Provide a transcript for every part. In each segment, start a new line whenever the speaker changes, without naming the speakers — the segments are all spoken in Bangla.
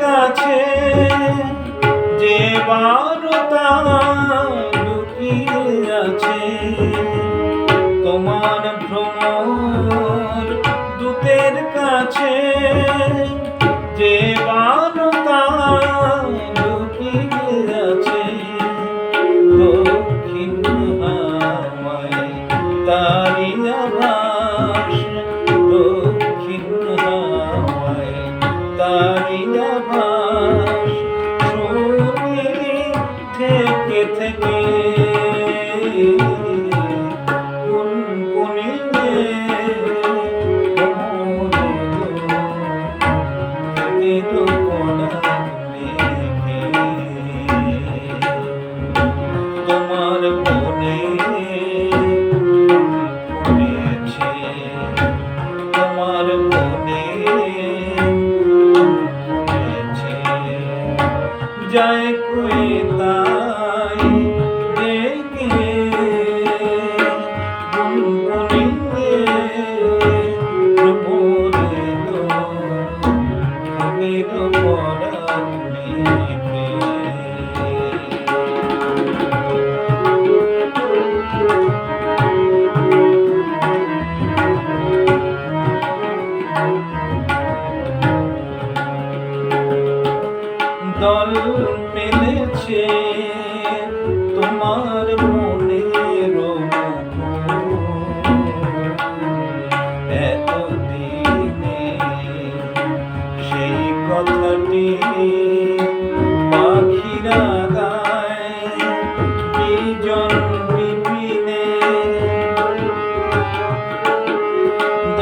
কাছে যে বা বাড়ি যাবা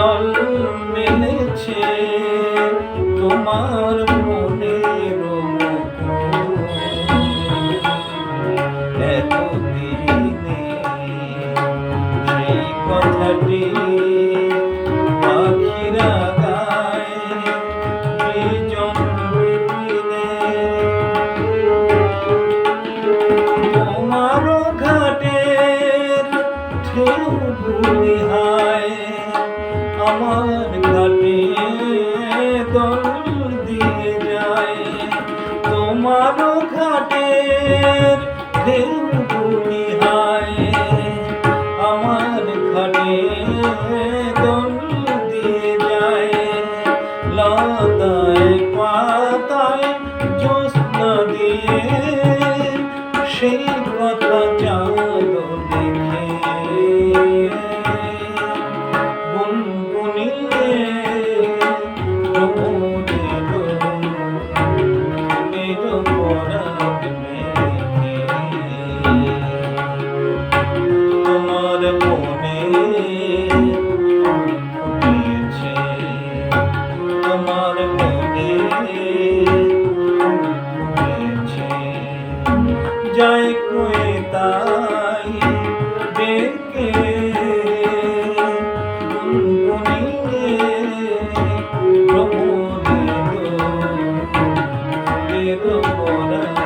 দল মেনেছে তোমার মনের আমার ঘাটে দল দিয়ে যায়। তোমার ঘাটে দেহ হয়। আমার ঘাটে দল দিয়ে যায়। লতা Amen. তোমরা